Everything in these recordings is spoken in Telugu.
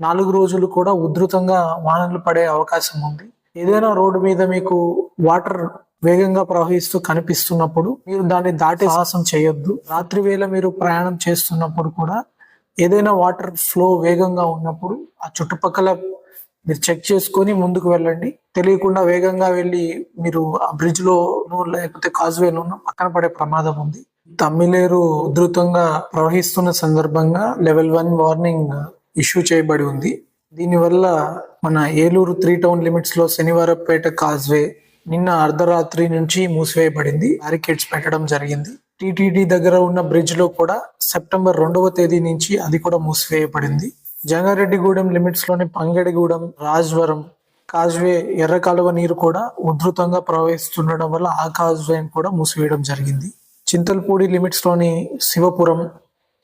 నాలుగు రోజులు కూడా ఉధృతంగా వానలు పడే అవకాశం ఉంది. ఏదైనా రోడ్డు మీద మీకు వాటర్ వేగంగా ప్రవహిస్తూ కనిపిస్తున్నప్పుడు మీరు దాన్ని దాటే సాహసం చేయొద్దు. రాత్రి వేళ మీరు ప్రయాణం చేస్తున్నప్పుడు కూడా ఏదైనా వాటర్ ఫ్లో వేగంగా ఉన్నప్పుడు ఆ చుట్టుపక్కల మీరు చెక్ చేసుకొని ముందుకు వెళ్ళండి. తెలియకుండా వేగంగా వెళ్ళి మీరు ఆ బ్రిడ్జ్లో లేకపోతే కాజ్వేలోనూ పక్కన పడే ప్రమాదం ఉంది. తమ్మిలేరు ఉధృతంగా ప్రవహిస్తున్న సందర్భంగా లెవెల్ వన్ వార్నింగ్ ఇష్యూ చేయబడి ఉంది. దీనివల్ల మన ఏలూరు త్రీ టౌన్ లిమిట్స్లో శనివారపేట కాజ్వే నిన్న అర్ధరాత్రి నుంచి మూసివేయబడింది. బ్యారికేడ్స్ పెట్టడం జరిగింది. టీటీడీ దగ్గర ఉన్న బ్రిడ్జ్లో కూడా సెప్టెంబర్ రెండవ తేదీ నుంచి అది కూడా మూసివేయబడింది. జంగారెడ్డిగూడెం లిమిట్స్లోని పంగడిగూడెం రాజ్వరం కాజ్వే ఎర్ర కాలువ నీరు కూడా ఉధృతంగా ప్రవహిస్తుండడం వల్ల ఆ కాజ్వేని కూడా మూసివేయడం జరిగింది. చింతల్పూడి లిమిట్స్లోని శివపురం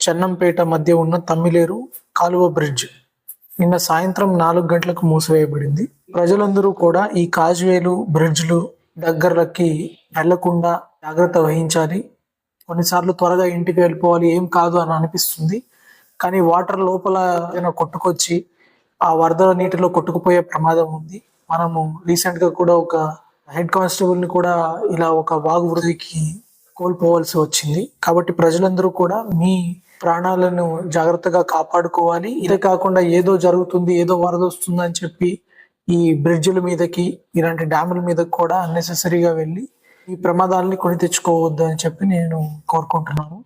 చెన్నంపేట మధ్య ఉన్న తమ్మిలేరు కాలువ బ్రిడ్జ్ నిన్న సాయంత్రం నాలుగు గంటలకు మూసివేయబడింది. ప్రజలందరూ కూడా ఈ కాజ్వేలు బ్రిడ్జ్లు దగ్గరకి వెళ్ళకుండా జాగ్రత్త వహించాలి. కొన్నిసార్లు త్వరగా ఇంటికి వెళ్ళిపోవాలి ఏం కాదు అని అనిపిస్తుంది. కానీ వాటర్ లోపల ఏదైనా కొట్టుకొచ్చి ఆ వరద నీటిలో కొట్టుకుపోయే ప్రమాదం ఉంది. మనము రీసెంట్గా కూడా ఒక హెడ్ కానిస్టేబుల్ని కూడా ఇలా ఒక వాగు వృద్ధికి కోల్పోవాల్సి వచ్చింది. కాబట్టి ప్రజలందరూ కూడా మీ ప్రాణాలను జాగ్రత్తగా కాపాడుకోవాలి. ఇదే కాకుండా ఏదో జరుగుతుంది ఏదో వరద వస్తుంది అని చెప్పి ఈ బ్రిడ్జిల మీదకి ఇలాంటి డ్యాముల మీదకి కూడా అన్నెసెసరీగా వెళ్ళి ఈ ప్రమాదాలని కొని తెచ్చుకోవద్దు అని చెప్పి నేను కోరుకుంటున్నాను.